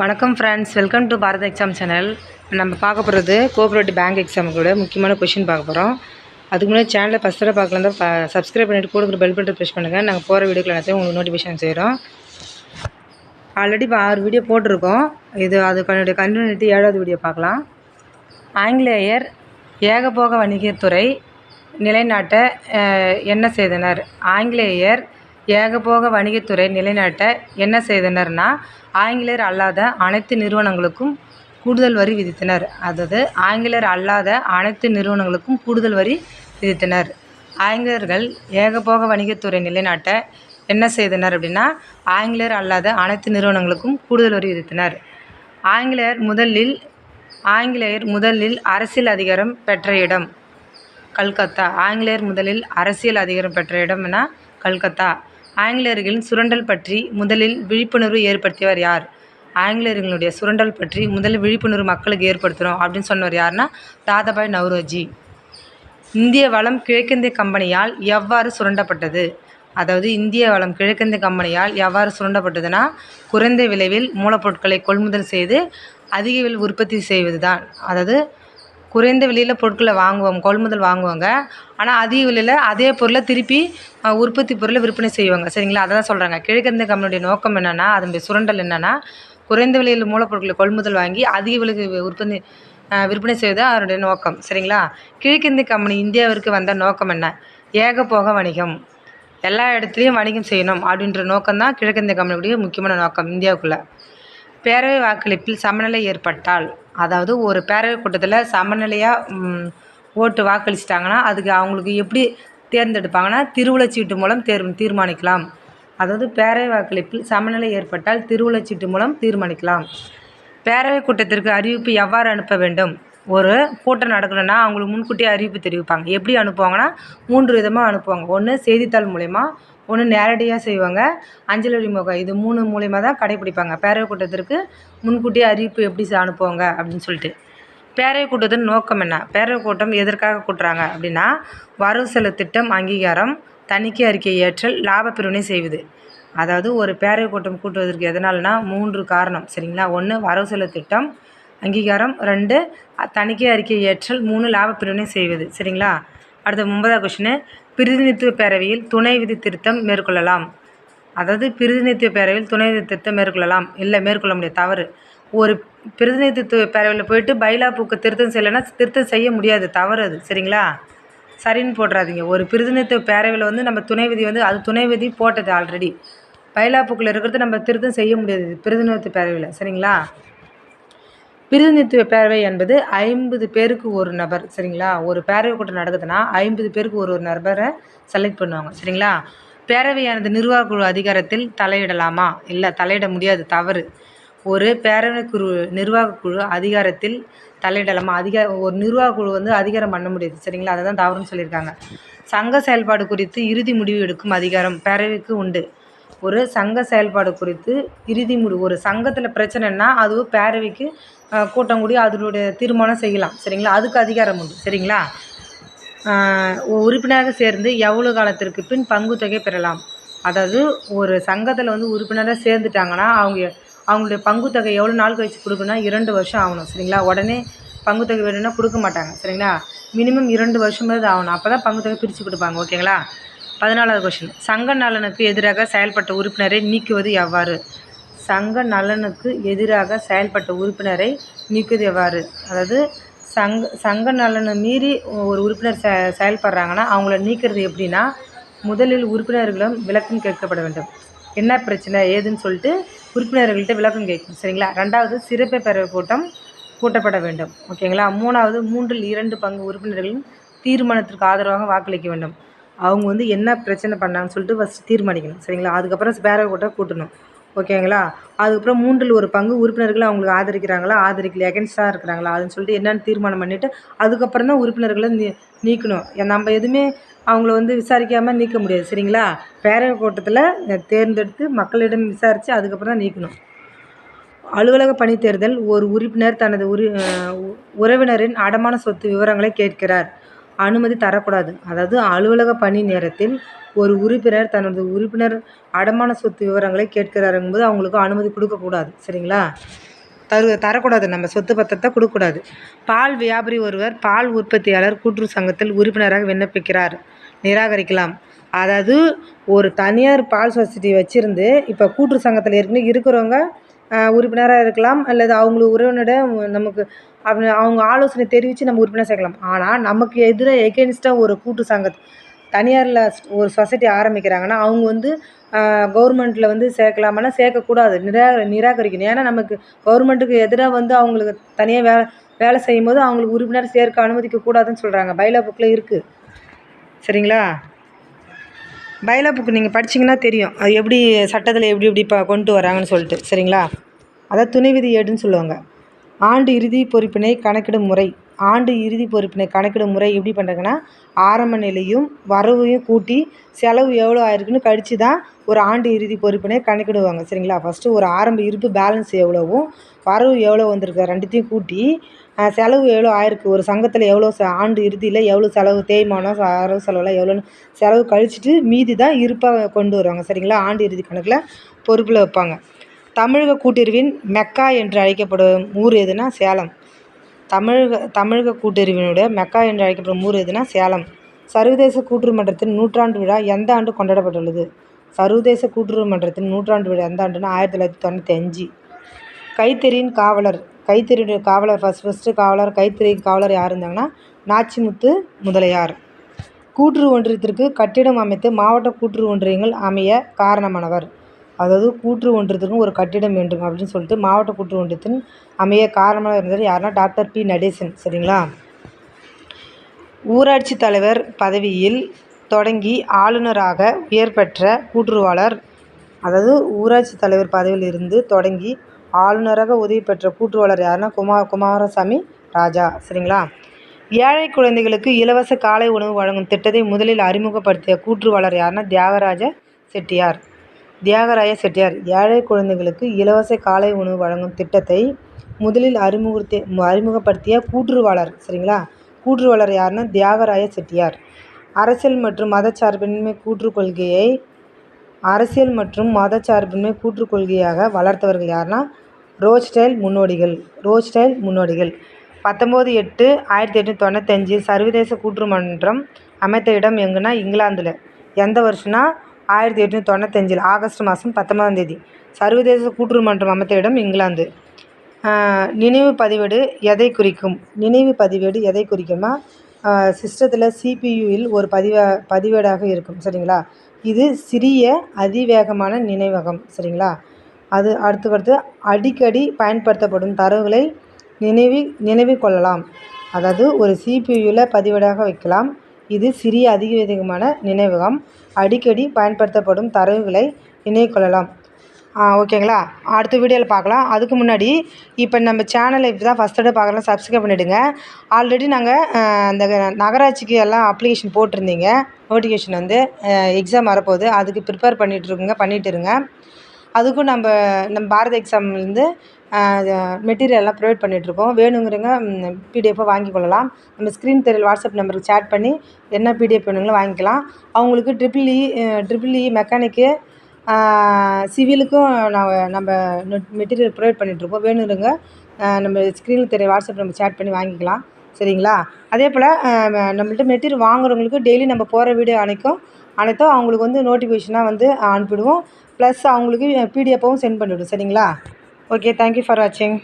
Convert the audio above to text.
வணக்கம் friends welcome to Bharat exam channel நம்ம பார்க்க போகிறது கோஆப்ரேட்டிவ் பேங்க் எக்ஸாமுக்கூட முக்கியமான கொஷின் பார்க்க போகிறோம் அதுக்கு முன்னாடி சேனலை ஃபஸ்ட் தடவை பார்க்கலாம் தான் சப்ஸ்கிரைப் பண்ணிட்டு கூட பெல் பட்டன் ப்ரெஸ் பண்ணுங்கள் நாங்கள் போகிற வீடியோக்கள் எல்லாத்தையும் உங்களுக்கு நோட்டிஃபிகேஷன் செய்கிறோம் ஆல்ரெடி இப்போ ஆறு வீடியோ போட்டிருக்கோம். இது அதுக்கான கண்டினியூட்டி ஏழாவது வீடியோ பார்க்கலாம். ஆங்கிலேயர் ஏகபோக வணிகத்துறை நிலைநாட்ட என்ன செய்தனர்? ஆங்கிலேயர் ஏகபோக வணிகத்துறை நிலைநாட்ட என்ன செய்தனர்னா ஆங்கிலேயர் அல்லாத அனைத்து நிறுவனங்களுக்கும் கூடுதல் வரி விதித்தனர். அதாவது ஆங்கிலேயர் அல்லாத அனைத்து நிறுவனங்களுக்கும் கூடுதல் வரி விதித்தனர். ஆங்கிலேயர்கள் ஏகபோக வணிகத்துறை நிலைநாட்ட என்ன செய்தனர் அப்படின்னா ஆங்கிலேயர் அல்லாத அனைத்து நிறுவனங்களுக்கும் கூடுதல் வரி விதித்தனர். ஆங்கிலேயர் முதலில் ஆங்கிலேயர் முதலில் அரசியல் அதிகாரம் பெற்ற இடம் கல்கத்தா. ஆங்கிலேயர் முதலில் அரசியல் அதிகாரம் பெற்ற இடம்னா கல்கத்தா. ஆங்கிலேயர்களின் சுரண்டல் பற்றி முதலில் விழிப்புணர்வு ஏற்படுத்தியவர் யார்? ஆங்கிலேயர்களுடைய சுரண்டல் பற்றி முதலில் விழிப்புணர்வு மக்களுக்கு ஏற்படுத்தணும் அப்படின்னு சொன்னவர் யாருன்னா தாதாபாய் நவ்ரோஜி. இந்திய வளம் கிழக்கிந்திய கம்பெனியால் எவ்வாறு சுரண்டப்பட்டது? அதாவது இந்திய வளம் கிழக்கிந்திய கம்பெனியால் எவ்வாறு சுரண்டப்பட்டதுன்னா குறைந்த விளைவில் மூலப்பொருட்களை கொள்முதல் செய்து அதிக விலை உற்பத்தி செய்வது தான் அதாவது குறைந்த விலையில் பொருட்களை வாங்குவோம் கொள்முதல் வாங்குவாங்க. ஆனால் அதிக விலையில் அதே பொருளை திருப்பி உற்பத்தி பொருளை விற்பனை செய்வாங்க. சரிங்களா? அதை தான் சொல்கிறாங்க கிழக்கிந்திய கம்பெனியுடைய நோக்கம் என்னென்னா அதனுடைய சுரண்டல் என்னென்னா குறைந்த விலையில் மூலப்பொருட்களை கொள்முதல் வாங்கி அதிக விலைக்கு உற்பத்தி விற்பனை செய்வது அவருடைய நோக்கம். சரிங்களா? கிழக்கிந்திய கம்பெனி இந்தியாவிற்கு வந்த நோக்கம் என்ன? ஏகபோக வணிகம். எல்லா இடத்துலையும் வணிகம் செய்யணும் அப்படின்ற நோக்கம் தான் கிழக்கிந்திய கம்பெனியுடைய முக்கியமான நோக்கம் இந்தியாவுக்குள்ளே. பேரவை வாக்களிப்பில் சமநிலை ஏற்பட்டால் அதாவது ஒரு பேரவை கூட்டத்தில் சமநிலையாக ஓட்டு வாக்களிச்சிட்டாங்கன்னா அதுக்கு அவங்களுக்கு எப்படி தேர்ந்தெடுப்பாங்கன்னா திருவுளச்சீட்டு மூலம் தேர் தீர்மானிக்கலாம். அதாவது பேரவை வாக்களிப்பில் சமநிலை ஏற்பட்டால் திருவுளச்சீட்டு மூலம் தீர்மானிக்கலாம். பேரவை கூட்டத்திற்கு அறிவிப்பு எவ்வாறு அனுப்ப வேண்டும்? ஒரு கூட்டம் நடக்கணும்னா அவங்களுக்கு முன்கூட்டியே அறிவிப்பு தெரிவிப்பாங்க. எப்படி அனுப்புவாங்கன்னா மூன்று விதமாக அனுப்புவாங்க. ஒன்று செய்தித்தாள் மூலயமா ஒன்று நேரடியாக செய்வாங்க. அஞ்சலடி முகம் இது மூணு மூலயமா தான் கடைப்பிடிப்பாங்க பேரவை கூட்டத்திற்கு முன்கூட்டியே அறிவிப்பு எப்படி அனுப்புவாங்க அப்படின்னு சொல்லிட்டு. பேரவை கூட்டத்தின் நோக்கம் என்ன? பேரவை கூட்டம் எதற்காக கூட்டுறாங்க அப்படின்னா வரவு செலவு திட்டம் அங்கீகாரம் தணிக்கை அறிக்கை ஏற்றல் லாப பிரிவினை செய்வது. அதாவது ஒரு பேரவை கூட்டம் கூட்டுவதற்கு எதனால்னா மூன்று காரணம். சரிங்களா? ஒன்று வரவு செலவு திட்டம் அங்கீகாரம். ரெண்டு தணிக்கை அறிக்கை ஏற்றல் மூணு லாப பிரிவினை செய்வது. சரிங்களா? அடுத்த ஒன்பதாவது கொஷினு பிரதிநிதித்துவ பேரவையில் துணை விதி திருத்தம் மேற்கொள்ளலாம். அதாவது பிரதிநிதித்துவ பேரவையில் துணை விதி திருத்தம் மேற்கொள்ளலாம். இல்லை மேற்கொள்ள முடியாது. தவறு. ஒரு பிரதிநிதித்துவ பேரவையில் போயிட்டு பைலா பூக்கு திருத்தம் செய்யலைன்னா திருத்தம் செய்ய முடியாது. தவறு அது. சரிங்களா? சரின்னு போடுறாதீங்க ஒரு பிரதிநிதித்துவ பேரவையில் வந்து நம்ம துணை விதி வந்து அது துணை விதி போட்டது ஆல்ரெடி பைலா பூக்கில் இருக்கிறது நம்ம திருத்தம் செய்ய முடியாது பிரதிநிதித்துவ பேரவையில். சரிங்களா? பிரதிநிதித்துவ பேரவை என்பது ஐம்பது பேருக்கு ஒரு நபர் சரிங்களா? ஒரு பேரவை கூட்டம் நடக்குதுன்னா ஐம்பது பேருக்கு ஒரு ஒரு நபரை செலக்ட் பண்ணுவாங்க சரிங்களா? பேரவையானது நிர்வாக குழு அதிகாரத்தில் தலையிடலாமா? இல்லை தலையிட முடியாது தவறு. ஒரு பேரவை குழு நிர்வாக குழு அதிகாரத்தில் தலையிடலாமா? அதிகார ஒரு நிர்வாக குழு வந்து அதிகாரம் பண்ண முடியாது சரிங்களா? அதை தான் தவறுன்னு சொல்லியிருக்காங்க. சங்க செயல்பாடு குறித்து இறுதி முடிவு எடுக்கும் அதிகாரம் பேரவைக்கு உண்டு. ஒரு சங்க செயல்பாடு குறித்து இறுதி முடிவு ஒரு சங்கத்தில் பிரச்சனைன்னா அதுவும் பேரவைக்கு கூட்டம் கூடி அதனுடைய தீர்மானம் செய்யலாம். சரிங்களா? அதுக்கு அதிகாரம் உண்டு. சரிங்களா? உறுப்பினராக சேர்ந்து எவ்வளோ காலத்திற்கு பின் பங்குத்தொகை பெறலாம்? அதாவது ஒரு சங்கத்தில் வந்து உறுப்பினராக சேர்ந்துட்டாங்கன்னா அவங்க அவங்களுடைய பங்குத்தொகை எவ்வளோ நாள் கழிச்சு கொடுக்கணும்னா இரண்டு வருஷம் ஆகணும். சரிங்களா? உடனே பங்குத்தொகை வேணும்னா கொடுக்க மாட்டாங்க. சரிங்களா? மினிமம் இரண்டு வருஷமாவது ஆகணும். அப்போ தான் பங்குத்தொகை பிரித்து கொடுப்பாங்க. ஓகேங்களா? பதினாலாவது கொஷின் சங்க நலனுக்கு எதிராக செயல்பட்ட உறுப்பினரை நீக்குவது எவ்வாறு? சங்க நலனுக்கு எதிராக செயல்பட்ட உறுப்பினரை நீக்குவது எவ்வாறு? அதாவது சங்க சங்க நலனை மீறி ஒரு உறுப்பினர் செ செயல்படுறாங்கன்னா அவங்கள நீக்கிறது எப்படின்னா முதலில் உறுப்பினர்களும் விளக்கம் கேட்கப்பட வேண்டும். என்ன பிரச்சனை ஏதுன்னு சொல்லிட்டு உறுப்பினர்கள்ட்ட விளக்கம் கேட்கணும் சரிங்களா? ரெண்டாவது சிறப்பு பேரவை கூட்டம் கூட்டப்பட வேண்டும் ஓகேங்களா? மூணாவது மூன்றில் இரண்டு பங்கு உறுப்பினர்களின் தீர்மானத்திற்கு ஆதரவாக வாக்களிக்க வேண்டும். அவங்க வந்து என்ன பிரச்சனை பண்ணாங்கன்னு சொல்லிட்டு ஃபஸ்ட் தீர்மானிக்கணும். சரிங்களா? அதுக்கப்புறம் பேரவை கூட்டம் கூட்டணும். ஓகேங்களா? அதுக்கப்புறம் மூன்றில் ஒரு பங்கு உறுப்பினர்கள் அவங்களுக்கு ஆதரிக்கிறாங்களா? ஆதரிக்கல எகென்ஸ்டாக இருக்கிறாங்களா? அதுன்னு சொல்லிட்டு என்னென்னு தீர்மானம் பண்ணிவிட்டு அதுக்கப்புறம் தான் உறுப்பினர்களை நீ நீக்கணும். நம்ம எதுவுமே அவங்கள வந்து விசாரிக்காமல் நீக்க முடியாது. சரிங்களா? பேரவை கூட்டத்தில் தேர்ந்தெடுத்து மக்களிடம் விசாரித்து அதுக்கப்புறம் தான் நீக்கணும். அலுவலக பணி தேர்தல் ஒரு உறுப்பினர் தனது உரி உ- உறவினரின் அடமான சொத்து விவரங்களை கேட்கிறார். அனுமதி தரக்கூடாது. அதாவது அலுவலக பணி நேரத்தில் ஒரு உறுப்பினர் தனது உறுப்பினர் அடமான சொத்து விவரங்களை கேட்கிறாருங்கும்போது அவங்களுக்கு அனுமதி கொடுக்கக்கூடாது. சரிங்களா? தரு தரக்கூடாது. நம்ம சொத்து பத்திரத்தை கொடுக்கக்கூடாது. பால் வியாபாரி ஒருவர் பால் உற்பத்தியாளர் கூட்டுறவு சங்கத்தில் உறுப்பினராக விண்ணப்பிக்கிறார். நிராகரிக்கலாம். அதாவது ஒரு தனியார் பால் சொசைட்டி வச்சுருந்து இப்போ கூட்டுறவு சங்கத்தில் ஏற்கனவே இருக்கிறவங்க உறுப்பினராக இருக்கலாம் அல்லது அவங்களுக்கு உறவினரிடம் நமக்கு அப்படி அவங்க ஆலோசனை தெரிவித்து நம்ம உறுப்பினர் சேர்க்கலாம். ஆனால் நமக்கு எதிராக எகென்ஸ்டாக ஒரு கூட்டு சங்கத் தனியாரில் ஒரு சொசைட்டி ஆரம்பிக்கிறாங்கன்னா அவங்க வந்து கவர்மெண்ட்டில் வந்து சேர்க்கலாமான்னா சேர்க்கக்கூடாது. நிரா நிராகரிக்கணும். ஏன்னா நமக்கு கவர்மெண்ட்டுக்கு எதிராக வந்து அவங்களுக்கு தனியாக வேலை வேலை செய்யும்போது அவங்களுக்கு உறுப்பினர் சேர்க்க அனுமதிக்க கூடாதுன்னு சொல்கிறாங்க பைலா புக்கில் இருக்குது சரிங்களா? பைலா புக்கு நீங்கள் படிச்சிங்கன்னா தெரியும். அது எப்படி சட்டத்தில் எப்படி எப்படி இப்போ கொண்டு வராங்கன்னு சொல்லிட்டு. சரிங்களா? அதான் துணை விதி ஏடுன்னு சொல்லுவாங்க. ஆண்டு இறுதி பொறுப்பினை கணக்கிடும் முறை. ஆண்டு இறுதி பொறுப்பினை கணக்கிடும் முறை எப்படி பண்ணுறாங்கன்னா ஆரம்ப நிலையும் வரவையும் கூட்டி செலவு எவ்வளோ ஆயிருக்குன்னு கழித்து தான் ஒரு ஆண்டு இறுதி பொறுப்பினை கணக்கிடுவாங்க. சரிங்களா? ஃபஸ்ட்டு ஒரு ஆரம்ப இருப்பு பேலன்ஸ் எவ்வளோவும் வரவு எவ்வளோ வந்திருக்கு ரெண்டுத்தையும் கூட்டி செலவு எவ்வளோ ஆயிருக்கு ஒரு சங்கத்தில் எவ்வளோ ச ஆண்டு இறுதியில் எவ்வளோ செலவு தேய்மானம் வரவு செலவுலாம் எவ்வளோன்னு செலவு கழிச்சிட்டு மீதி தான் இருப்பாக கொண்டு வருவாங்க. சரிங்களா? ஆண்டு இறுதி கணக்கில் பொறுப்பில் வைப்பாங்க. தமிழக கூட்டுறவின் மெக்கா என்று அழைக்கப்படும் ஊர் எதுனா சேலம். தமிழக தமிழக கூட்டுறவினுடைய மெக்கா என்று அழைக்கப்படும் ஊர் எதுனா சேலம். சர்வதேச கூட்டுறவு மன்றத்தின் நூற்றாண்டு விழா எந்த ஆண்டு கொண்டாடப்பட்டுள்ளது? சர்வதேச கூட்டுறவு மன்றத்தின் நூற்றாண்டு விழா எந்த ஆண்டுனா ஆயிரத்தி தொள்ளாயிரத்தி தொண்ணூற்றி அஞ்சு. கைத்தறியின் காவலர் கைத்தறியுடைய காவலர் ஃபஸ்ட் ஃபஸ்ட்டு காவலர் கைத்தறி காவலர் யார் இருந்தாங்கன்னா நாச்சிமுத்து முதலியார். கூட்டுறவு ஒன்றியத்திற்கு கட்டிடம் அமைத்து மாவட்ட கூட்டுறவு ஒன்றியங்கள் அமைய காரணமானவர். அதாவது கூற்று ஒன்றியத்துக்கும் ஒரு கட்டிடம் வேண்டும் அப்படின்னு சொல்லிட்டு மாவட்ட கூற்று ஒன்றியத்தின் அமைய காரணமாக இருந்தது யாருன்னா டாக்டர் பி நடேசன் சரிங்களா? ஊராட்சி தலைவர் பதவியில் தொடங்கி ஆளுநராக உயர் பெற்ற கூற்றுவாளர் அதாவது ஊராட்சி தலைவர் பதவியில் இருந்து தொடங்கி ஆளுநராக உதவி பெற்ற கூற்றுவாளர் யாருன்னா குமார் குமாரசாமி ராஜா சரிங்களா? ஏழை குழந்தைகளுக்கு இலவச காலை உணவு வழங்கும் திட்டத்தை முதலில் அறிமுகப்படுத்திய கூற்றுவாளர் யாருன்னா தியாகராஜ செட்டியார். தியாகராய செட்டியார் ஏழை குழந்தைகளுக்கு இலவச காலை உணவு வழங்கும் திட்டத்தை முதலில் அறிமுகத்தை அறிமுகப்படுத்திய கூற்றுவாளர் சரிங்களா? கூற்றுவாளர் யாருன்னா தியாகராய செட்டியார். அரசியல் மற்றும் மதச்சார்பின்மை கூற்று கொள்கையை அரசியல் மற்றும் மதச்சார்பின்மை கூற்று கொள்கையாக வளர்த்தவர்கள் யாருன்னா ரோஸ்டைல் முன்னோடிகள் ரோஸ்டைல் முன்னோடிகள். பத்தொம்போது எட்டு ஆயிரத்தி எட்நூற்றி தொண்ணூத்தஞ்சு சர்வதேச கூற்று மன்றம் அமைத்த இடம் எங்கன்னா இங்கிலாந்தில். எந்த வருஷம்னா ஆயிரத்தி எட்நூற்றி தொண்ணூத்தஞ்சில் ஆகஸ்ட் மாதம் பத்தொன்பதாம் தேதி சர்வதேச கூட்டுறவு மன்றம் அமைத்த இடம் இங்கிலாந்து நினைவு பதிவேடு எதை குறிக்கும்? நினைவு பதிவேடு எதை குறிக்கும்னா சிஸ்டத்தில் சிபியூவில் ஒரு பதிவ பதிவேடாக இருக்கும் சரிங்களா? இது சிறிய அதிவேகமான நினைவகம் சரிங்களா? அது அடுத்தடுத்து அடிக்கடி பயன்படுத்தப்படும் தரவுகளை நினைவி நினைவு கொள்ளலாம். அதாவது ஒரு சிபியூவில் பதிவேடாக வைக்கலாம். இது சிறிய அதிவேகமான நினைவகம். அடிக்கடி பயன்படுத்தப்படும் தரவுகளை நினைவு கொள்ளலாம். ஓகேங்களா? அடுத்த வீடியோவில் பார்க்கலாம். அதுக்கு முன்னாடி இப்போ நம்ம சேனலை இப்போ தான் ஃபஸ்ட் தடவை பார்க்கலாம் சப்ஸ்கிரைப் பண்ணிவிடுங்க ஆல்ரெடி நாங்கள் அந்த நகராட்சிக்கு எல்லாம் அப்ளிகேஷன் போட்டிருந்தீங்க. நோட்டிஃபிகேஷன் வந்து எக்ஸாம் வரப்போகுது. அதுக்கு ப்ரிப்பேர் பண்ணிகிட்ருக்குங்க பண்ணிகிட்டு இருங்க. அதுக்கும் நம்ம நம்ம பாரத எக்ஸாம்லேருந்து மெட்டீரியல்லாம் ப்ரொவைட் பண்ணிகிட்ருக்கோம் வேணுங்கிறவங்க பிடிஎஃபாக வாங்கி கொள்ளலாம் நம்ம ஸ்க்ரீன் தெரியல் வாட்ஸ்அப் நம்பருக்கு சேட் பண்ணி என்ன பிடிஎஃப் வேணுங்களோ வாங்கிக்கலாம். அவங்களுக்கு ட்ரிபிள் இ ட்ரிபிள் இ மெக்கானிக்கு சிவிலுக்கும் நான் நம்ம மெட்டீரியல் ப்ரொவைட் பண்ணிகிட்ருக்கோம் வேணுங்கிறவங்க நம்ம ஸ்க்ரீனில் தெரிய வாட்ஸ்அப் நம்ம சேட் பண்ணி வாங்கிக்கலாம். சரிங்களா? அதே போல் நம்மள்ட்ட மெட்டீரியல் வாங்குறவங்களுக்கு டெய்லி நம்ம போகிற வீடியோ அனைக்கும் அனைத்தும் அவங்களுக்கு வந்து நோட்டிஃபிகேஷனாக வந்து அனுப்பிவிடுவோம் ப்ளஸ் அவங்களுக்கு பிடிஎஃப்பாகவும் சென்ட் பண்ணிவிடுவோம் சரிங்களா? ஓகே தேங்க்யூ ஃபார் வாட்சிங்